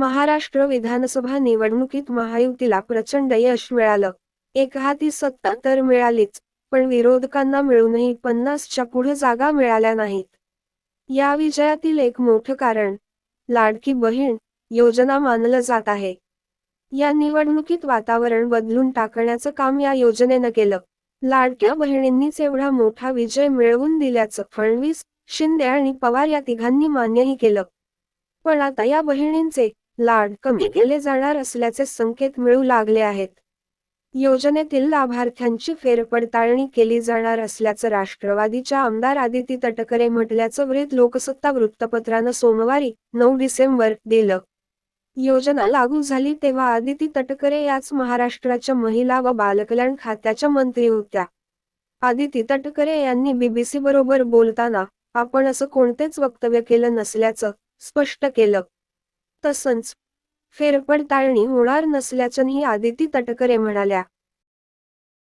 महाराष्ट्र विधानसभा निवडणुकीत महायुतीला प्रचंड यश मिळालं. एक हाती सत्ता तर मिळालीच पण विरोधकांना मिळूनही पन्नासच्या पुढे जागा मिळाल्या नाहीत. या विजयातील एक मोठं कारण लाडकी बहीण योजना मानलं जात आहे. या निवडणुकीत वातावरण बदलून टाकण्याचं काम या योजनेनं केलं. लाडक्या बहिणींनीच एवढा मोठा विजय मिळवून दिल्याचं फडणवीस शिंदे आणि पवार या तिघांनी मान्यही केलं. पण आता या बहिणींचे लाड कमी केले जाणार असल्याचे संकेत मिळू लागले आहेत. योजनेतील लाभार्थ्यांची फेरपडताळणी केली जाणार असल्याचं राष्ट्रवादीच्या आमदार आदिती तटकरे म्हटल्याचं वृत्त लोकसत्ता वृत्तपत्रानं सोमवारी नऊ डिसेंबर दिलं. योजना लागू झाली तेव्हा आदिती तटकरे याच महाराष्ट्राच्या महिला व बालकल्याण खात्याच्या मंत्री होत्या. आदिती तटकरे यांनी बीबीसी बरोबर बोलताना आपण असं कोणतेच वक्तव्य केलं नसल्याचं स्पष्ट केलं. तसंच फेरपडताळणी होणार नसल्याचंही आदिती तटकरे म्हणाल्या.